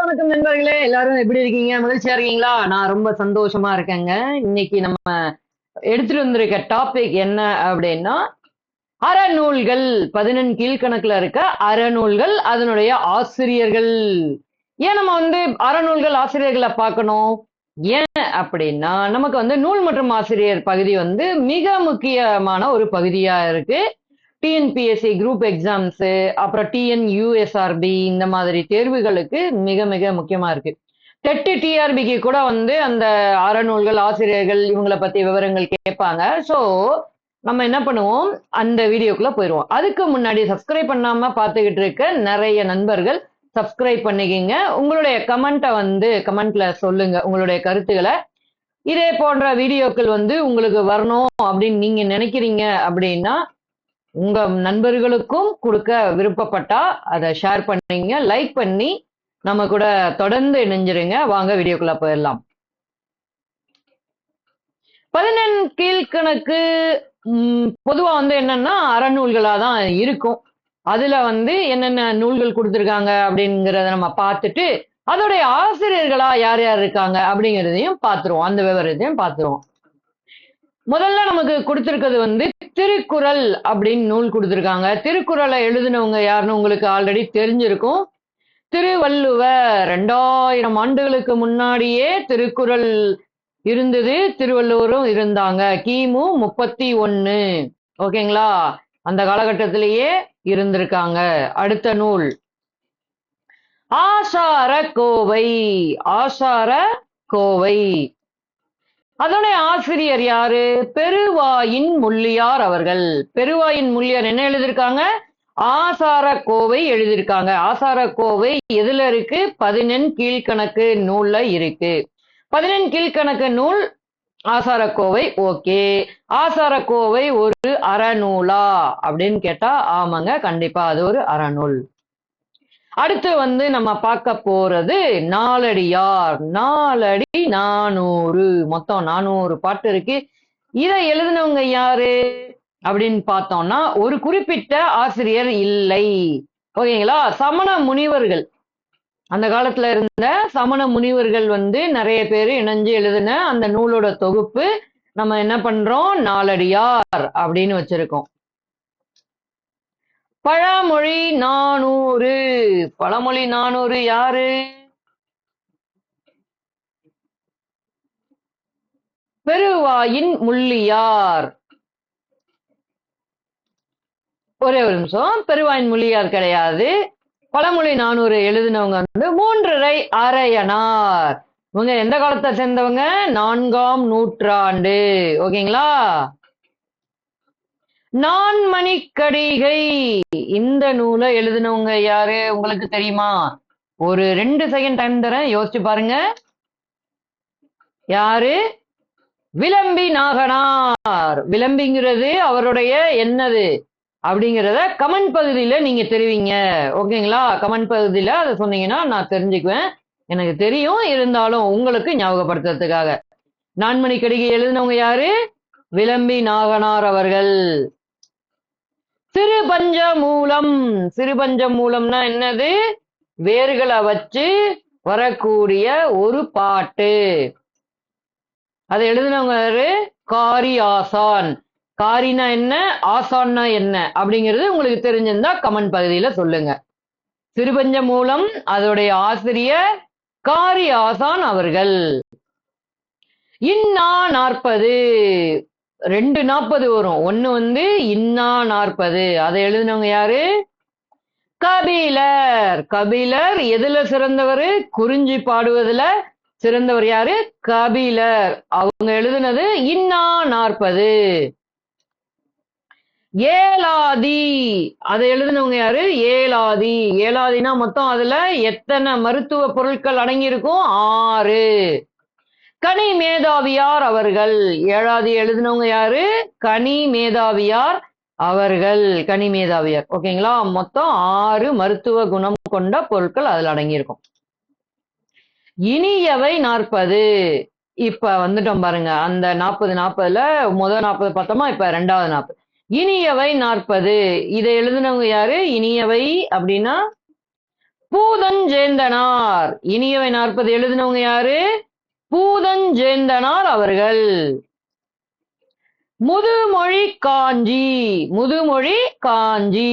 வணக்கம் நண்பர்களே. எல்லாரும் எப்படி இருக்கீங்க? மகிழ்ச்சியா இருக்கீங்களா? நான் ரொம்ப சந்தோஷமா இருக்கேங்க. இன்னைக்கு நம்ம எடுத்துட்டு வந்திருக்க டாபிக் என்ன அப்படின்னா அறநூல்கள். பதினெண் கீழ்கணக்குல இருக்க அறநூல்கள் அதனுடைய ஆசிரியர்கள். ஏன் நம்ம வந்து அறநூல்கள் ஆசிரியர்களை பார்க்கணும்? ஏன் அப்படின்னா நமக்கு வந்து நூல் மற்றும் ஆசிரியர் பகுதி வந்து மிக முக்கியமான ஒரு பகுதியா இருக்கு. டிஎன்பிஎஸ்சி குரூப் எக்ஸாம்ஸு அப்புறம் டிஎன் யூஎஸ்ஆர்பி இந்த மாதிரி தேர்வுகளுக்கு மிக மிக முக்கியமாக இருக்கு. டெட்டு டிஆர்பிக்கு கூட வந்து அந்த அறநூல்கள் ஆசிரியர்கள் இவங்கள பற்றி விவரங்கள் கேட்பாங்க. ஸோ நம்ம என்ன பண்ணுவோம்? அந்த வீடியோக்குள்ளே போயிடுவோம் அதுக்கு முன்னாடி சப்ஸ்கிரைப் பண்ணாமல் பார்த்துக்கிட்டு இருக்க நிறைய நண்பர்கள் சப்ஸ்கிரைப் பண்ணிக்கிங்க. உங்களுடைய கமெண்ட்டை வந்து கமெண்ட்ல சொல்லுங்க. உங்களுடைய கருத்துக்களை. இதே போன்ற வீடியோக்கள் வந்து உங்களுக்கு வரணும் அப்படின்னு நீங்க நினைக்கிறீங்க அப்படின்னா உங்க நண்பர்களுக்கும் கொடுக்க விருப்பப்பட்டா அதை ஷேர் பண்ணீங்க லைக் பண்ணி நம்ம கூட தொடர்ந்து இணைஞ்சிருங்க. வாங்க வீடியோக்குள்ள போயிடலாம். பதினெண் கீழ்கணக்கு பொதுவா வந்து என்னன்னா அறநூல்களா தான் இருக்கும். அதுல வந்து என்னென்ன நூல்கள் கொடுத்துருக்காங்க அப்படிங்கிறத நம்ம பார்த்துட்டு அதோடைய ஆசிரியர்களா யார் யார் இருக்காங்க அப்படிங்கிறதையும் பார்த்துருவோம். அந்த விவரத்தையும் பார்த்துருவோம். முதல்ல நமக்கு கொடுத்திருக்கிறது வந்து திருக்குறள் அப்படின்னு நூல் கொடுத்திருக்காங்க. திருக்குறளை எழுதினவங்க யாருன்னு உங்களுக்கு ஆல்ரெடி தெரிஞ்சிருக்கும். திருவள்ளுவர் ரெண்டாயிரம் ஆண்டுகளுக்கு முன்னாடியே திருக்குறள் இருந்தது. திருவள்ளுவரும் இருந்தாங்க. கிமு முப்பத்தி ஒன்னு. ஓகேங்களா? அந்த காலகட்டத்திலேயே இருந்திருக்காங்க. அடுத்த நூல். ஆசார கோவை. ஆசார கோவை. அதனுடைய ஆசிரியர் யாரு? பெருவாயின் முள்ளியார் அவர்கள். பெருவாயின் முள்ளியார் என்ன எழுதியிருக்காங்க? ஆசார கோவை எழுதியிருக்காங்க. ஆசார கோவை எதுல இருக்கு? பதினெண் கீழ்கணக்கு நூல்ல இருக்கு. பதினெண் கீழ்கணக்கு நூல் ஆசாரக்கோவை ஓகே. ஆசாரக்கோவை ஒரு அறநூலா அப்படின்னு கேட்டா ஆமாங்க கண்டிப்பா அது ஒரு அறநூல். அடுத்து வந்து நம்ம பார்க்க போறது நாலடியார். நாலடி நானூறு. மொத்தம் நானூறு பாட்டு இருக்கு. இதை எழுதினவங்க யாரு? அப்படின்னு பார்த்தோம்னா ஒரு குறிப்பிட்ட ஆசிரியர் இல்லை. ஓகேங்களா? சமண முனிவர்கள். அந்த காலத்துல இருந்த சமண முனிவர்கள் வந்து நிறைய பேர் இணைஞ்சு எழுதின அந்த நூலோட தொகுப்பு நம்ம என்ன பண்றோம்? நாலடியார் அப்படின்னு வச்சிருக்கோம். பழமொழி நானூறு. பழமொழி நானூறு யாரு? பெருவாயின் முள்ளியார். ஒரே ஒரு நிமிஷம். பெருவாயின் முள்ளியார் கிடையாது. பழமொழி நானூறு எழுதினவங்க வந்து மூன்றரை அரையனார். இவங்க எந்த காலத்தை சேர்ந்தவங்க? நான்காம் நூற்றாண்டு. ஓகேங்களா? நான்மணிக்கடிகை இந்த நூலை எழுதினவங்க யாரு? உங்களுக்கு தெரியுமா? ஒரு ரெண்டு செகண்ட் டைம் தரேன். யோசிச்சு பாருங்க. யாரு? விளம்பி நாகனார். விளம்பிங்கிறது அவருடைய என்னது? அப்படிங்கிறத கமெண்ட் பகுதியில நீங்க தெரிவிங்க. ஓகேங்களா கமெண்ட் பகுதியில அதை சொன்னீங்கன்னா நான் தெரிஞ்சுக்குவேன். எனக்கு தெரியும். இருந்தாலும் உங்களுக்கு ஞாபகப்படுத்துறதுக்காக. நான்மணி கடிகை எழுதினவங்க யாரு? விளம்பி நாகனார் அவர்கள். சிறுபஞ்ச மூலம் சிறுபஞ்ச மூலம்னா என்னது? வேர்களை வச்சு வரக்கூடிய ஒரு பாட்டு. அதை எழுதினவங்க யாரு? காரி ஆசான். காரினா என்ன? ஆசான்னா என்ன? அப்படிங்கிறது உங்களுக்கு தெரிஞ்சிருந்தா கமெண்ட் பகுதியில சொல்லுங்க. சிறுபஞ்ச மூலம் அதோடைய ஆசிரியர் காரி ஆசான் அவர்கள். இன்னா நாற்பது. ரெண்டு நாற்பது வரும். ஒண்ணு வந்து இன்னா நாற்பது. அதை எழுதினவங்க யாரு? கபிலர். கபிலர் எதுல சிறந்தவர்? குறிஞ்சி பாடுவதுல சிறந்தவர் யாரு? கபிலர். அவங்க எழுதினது இன்னா நாற்பது. ஏலாதி அதை எழுதினவங்க யாரு? ஏலாதி ஏலாதினா மொத்தம் அதுல எத்தனை மருத்துவ பொருட்கள் அடங்கியிருக்கும்? ஆறு. கனி மேதாவியார் அவர்கள். ஏழாவது எழுதினவங்க யாரு? கனி மேதாவியார் அவர்கள். கனி மேதாவியார். ஓகேங்களா மொத்தம் ஆறு மருத்துவ குணம் கொண்ட பொருட்கள் அதுல அடங்கியிருக்கும். இனியவை நாற்பது. இப்ப வந்துட்டோம் பாருங்க. அந்த நாற்பது நாற்பதுல முதல் நாற்பது பார்த்தோமா இப்ப ரெண்டாவது நாற்பது. இனியவை நாற்பது. இதை எழுதினவங்க யாரு? இனியவை அப்படின்னா பூதஞ்சேந்தனார். இனியவை நாற்பது எழுதினவங்க யாரு? பூதஞ்சேந்தனார் அவர்கள். முதுமொழி காஞ்சி முதுமொழி காஞ்சி.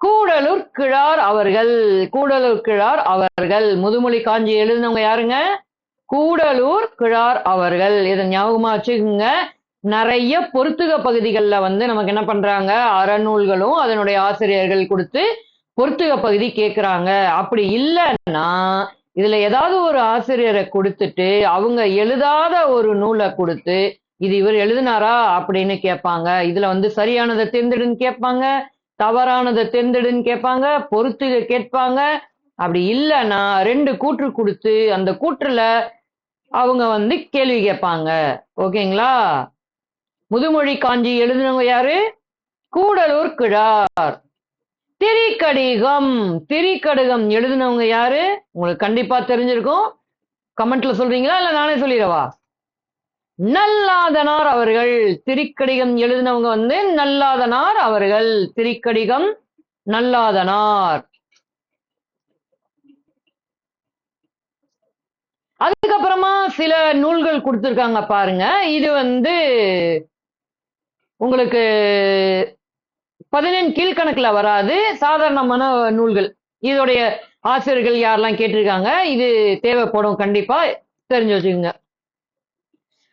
கூடலூர் கிழார் அவர்கள் கூடலூர் கிழார் அவர்கள். முதுமொழி காஞ்சி எழுதினவங்க யாருங்க? கூடலூர் கிழார் அவர்கள். இதை ஞாபகமா வச்சுக்கோங்க. நிறைய பொருத்துக பகுதிகளில் வந்து நமக்கு என்ன பண்றாங்க? அறநூல்களும் அதனுடைய ஆசிரியர்கள் கொடுத்து பொருத்துக பகுதி கேட்குறாங்க அப்படி இல்லைன்னா இதுல ஏதாவது ஒரு ஆசிரியரை கொடுத்துட்டு அவங்க எழுதாத ஒரு நூலை கொடுத்து இது இவர் எழுதினாரா அப்படின்னு கேட்பாங்க. இதுல வந்து சரியானதை தேர்ந்தெடுன்னு கேட்பாங்க தவறானதை தேர்ந்தெடுன்னு கேட்பாங்க பொறுத்து கேட்பாங்க. அப்படி இல்லைன்னா ரெண்டு கூற்று கொடுத்து அந்த கூற்றுல அவங்க வந்து கேள்வி கேட்பாங்க. ஓகேங்களா? முதுமொழி காஞ்சி எழுதினவங்க யாரு? கூடலூர் கிழார். திரிகடிகம். திரிகடுகம். எழுதினவங்க யாரு? உங்களுக்கு கண்டிப்பா தெரிஞ்சிருக்கும். கமெண்ட்ல சொல்றீங்களா? இல்ல நானே சொல்லிடவா? நல்லாதனார் அவர்கள். திரிக்கடிகம் எழுதினவங்க வந்து நல்லாதனார் அவர்கள். திரிக்கடிகம் நல்லாதனார். அதுக்கப்புறமா சில நூல்கள் கொடுத்துருக்காங்க பாருங்க. இது வந்து உங்களுக்கு பதினெண் கீழ்கணக்குல வராது. சாதாரணமான நூல்கள். இதோடைய ஆசிரியர்கள் யாரெல்லாம் கேட்டிருக்காங்க இது தேவைப்படும் கண்டிப்பா தெரிஞ்சு வச்சுக்கோங்க.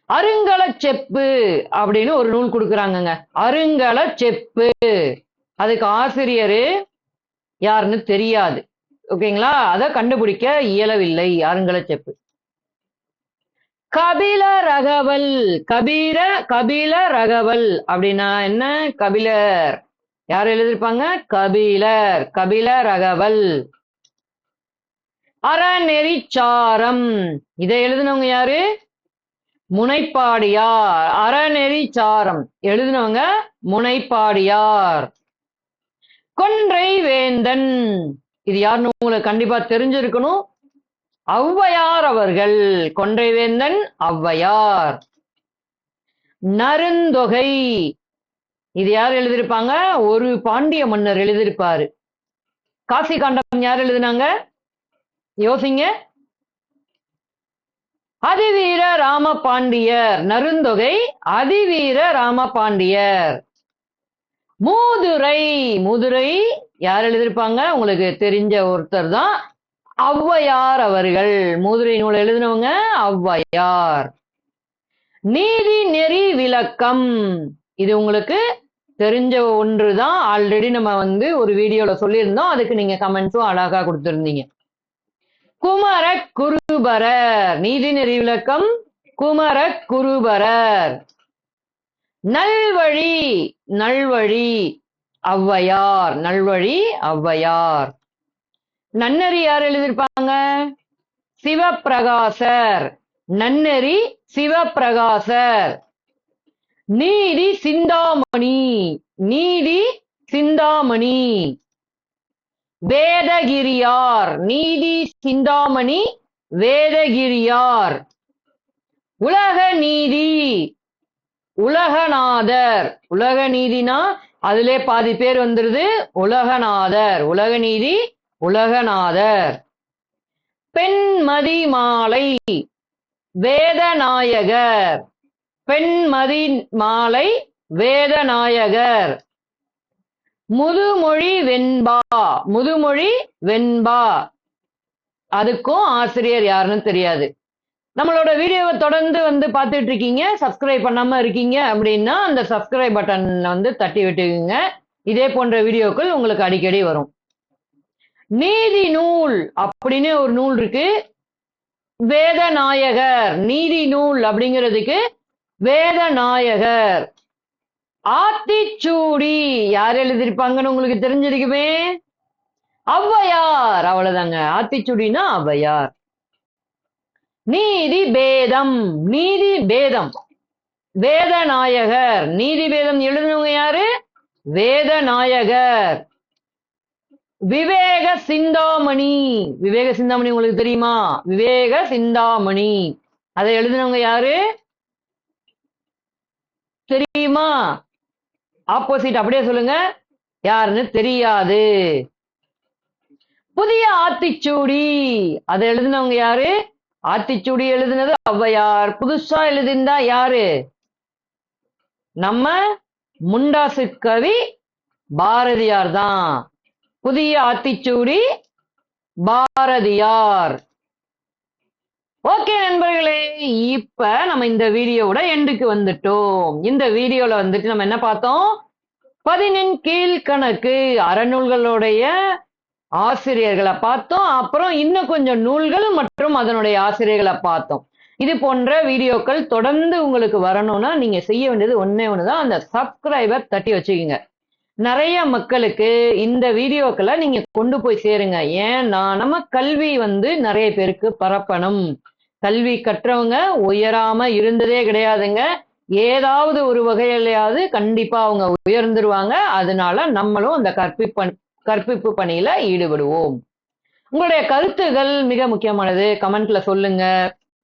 அருங்கல செப்பு அப்படின்னு ஒரு நூல் கொடுக்குறாங்கங்க. அருங்கல செப்பு. அதுக்கு ஆசிரியர் யாருன்னு தெரியாது. ஓகேங்களா? அதை கண்டுபிடிக்க இயலவில்லை அருங்கல செப்பு. கபில ரகவல் கபீர கபில ரகவல் அப்படின்னா என்ன? கபிலர். யார் எழுதியிருப்பாங்க? கபிலர். கபில ரகவல் அறநெறிச்சாரம். இதை எழுதினவங்க யாரு? முனைப்பாடியார். அறநெறிச்சாரம். எழுதினவங்க முனைப்பாடியார். கொன்றை வேந்தன். இது யாருன்னு உங்களுக்கு கண்டிப்பா தெரிஞ்சிருக்கணும். ஔவையார் அவர்கள். கொன்றை வேந்தன் ஔவையார். நருந்தொகை இது யார் எழுதியிருப்பாங்க? ஒரு பாண்டிய மன்னர் எழுதியிருப்பாரு. காசி காண்டம் யார் எழுதினாங்க? யோசிங்க. அதிவீர ராம பாண்டியர் நருந்தொகை அதிவீர ராம பாண்டியர் மூதுரை. மூதுரை யார் எழுதியிருப்பாங்க? உங்களுக்கு தெரிஞ்ச ஒருத்தர் தான். ஔவையார் அவர்கள். மூதுரை நூல் எழுதினவங்க ஔவையார். நீதி நெறி விளக்கம். இது உங்களுக்கு தெரிஞ்ச ஒன்று தான் ஆல்ரெடி நம்ம வந்து ஒரு வீடியோல சொல்லியிருந்தோம். அதுக்கு நீங்க கமெண்ட்ஸும் அழகா கொடுத்துருந்தீங்க. குமர குருபரர். நீதி நெறி விளக்கம். குமர குருபரர். நல்வழி நல்வழி ஔவையார். நல்வழி ஔவையார். நன்னெறி யார் எழுதியிருப்பாங்க? சிவப்பிரகாசர். நன்னெறி சிவப்பிரகாசர். நீதி சிந்தாமணி. நீதி சிந்தாமணி. வேதகிரியார். நீதி சிந்தாமணி வேதகிரியார். உலக நீதி உலகநாதர். உலக நீதினா அதிலே பாதி பேர் வந்துருது உலகநாதர். உலக நீதி உலகநாதர். பெண்மதி மாலை வேதநாயகர். பெண்மதி மாலை வேதநாயகர். முதுமொழி வெண்பா முதுமொழி வெண்பா. அதுக்கும் ஆசிரியர் யாருன்னு தெரியாது. நம்மளோட வீடியோவை தொடர்ந்து வந்து பார்த்துட்டு இருக்கீங்க சப்ஸ்கிரைப் பண்ணாம இருக்கீங்க அப்படின்னா அந்த சப்ஸ்கிரைப் பட்டன் வந்து தட்டி விட்டுக்குங்க. இதே போன்ற வீடியோக்கள் உங்களுக்கு அடிக்கடி வரும். நீதி நூல் அப்படின்னு ஒரு நூல் இருக்கு. வேதநாயகர் நீதி நூல் அப்படிங்கிறதுக்கு வேதநாயகர். ஆத்திச்சூடி. யார் எழுதியிருப்பாங்கன்னு உங்களுக்கு தெரிஞ்சிருக்குமே? ஔவையார். அவ்வளவுதாங்க. ஆத்திச்சுடினா ஔவையார். நீதி பேதம். நீதி பேதம். வேதநாயகர். நீதி பேதம் எழுதினவங்க யாரு? வேதநாயகர். விவேக சிந்தாமணி. விவேக சிந்தாமணி உங்களுக்கு தெரியுமா? விவேக சிந்தாமணி. அதை எழுதினவங்க யாரு? தெரியுமா? ஆப்போசிட் அப்படியே சொல்லுங்க. யாருன்னு தெரியாது. புதிய ஆத்திச்சூடி. அதை எழுதினவங்க யாரு? ஆத்திச்சூடி எழுதினது ஔவையார். புதுசா எழுதிந்தா யாரு? நம்ம முண்டாசு கவி பாரதியார் தான். புதிய ஆத்திச்சூடி பாரதியார். ஓகே நண்பர்களே இப்ப நம்ம இந்த வீடியோவோட எண்டுக்கு வந்துட்டோம். இந்த வீடியோல வந்துட்டு நம்ம என்ன பார்த்தோம்? பதினெண் கீழ்கணக்கு அறநூல்களுடைய ஆசிரியர்களை பார்த்தோம். அப்புறம் இன்னும் கொஞ்சம் நூல்கள் மற்றும் அதனுடைய ஆசிரியர்களை பார்த்தோம். இது போன்ற வீடியோக்கள் தொடர்ந்து உங்களுக்கு வரணும்னா நீங்க செய்ய வேண்டியது ஒன்னே ஒண்ணுதான். அந்த சப்ஸ்கிரைபர் தட்டி வச்சுக்கோங்க. நிறைய மக்களுக்கு இந்த வீடியோக்களை நீங்க கொண்டு போய் சேருங்க. ஏன்னா நம்ம கல்வி வந்து நிறைய பேருக்கு பரப்பணும். கல்வி கற்றவங்க உயராம இருந்ததே கிடையாதுங்க. ஏதாவது ஒரு வகையிலையாவது கண்டிப்பா அவங்க உயர்ந்துருவாங்க. அதனால நம்மளும் அந்த கற்பிப்ப கற்பிப்பு பணியில ஈடுபடுவோம். உங்களுடைய கருத்துகள் மிக முக்கியமானது. கமெண்ட்ல சொல்லுங்க.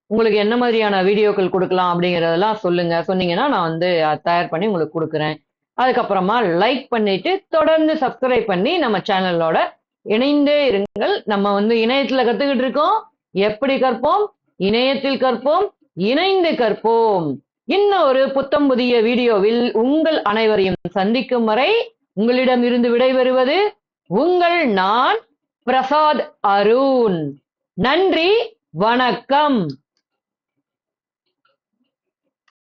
உங்களுக்கு என்ன மாதிரியான வீடியோக்கள் கொடுக்கலாம் அப்படிங்கறதெல்லாம் சொல்லுங்க. சொன்னீங்கன்னா நான் வந்து அதை தயார் பண்ணி உங்களுக்கு கொடுக்குறேன். அதுக்கப்புறமா லைக் பண்ணிட்டு தொடர்ந்து சப்ஸ்கிரைப் பண்ணி நம்ம சேனலோட இணைந்தே இருங்கள். நம்ம வந்து இணையத்துல கத்துக்கிட்டு இருக்கோம். எப்படி கற்போம்? இணையத்தில் கற்போம் இணைந்து கற்போம். இன்னொரு புத்தம் புதிய வீடியோவில் உங்கள் அனைவரையும் சந்திக்கும் வரை உங்களிடம் இருந்து விடைபெறுவது உங்கள் நான் பிரசாத் அருண். நன்றி வணக்கம்.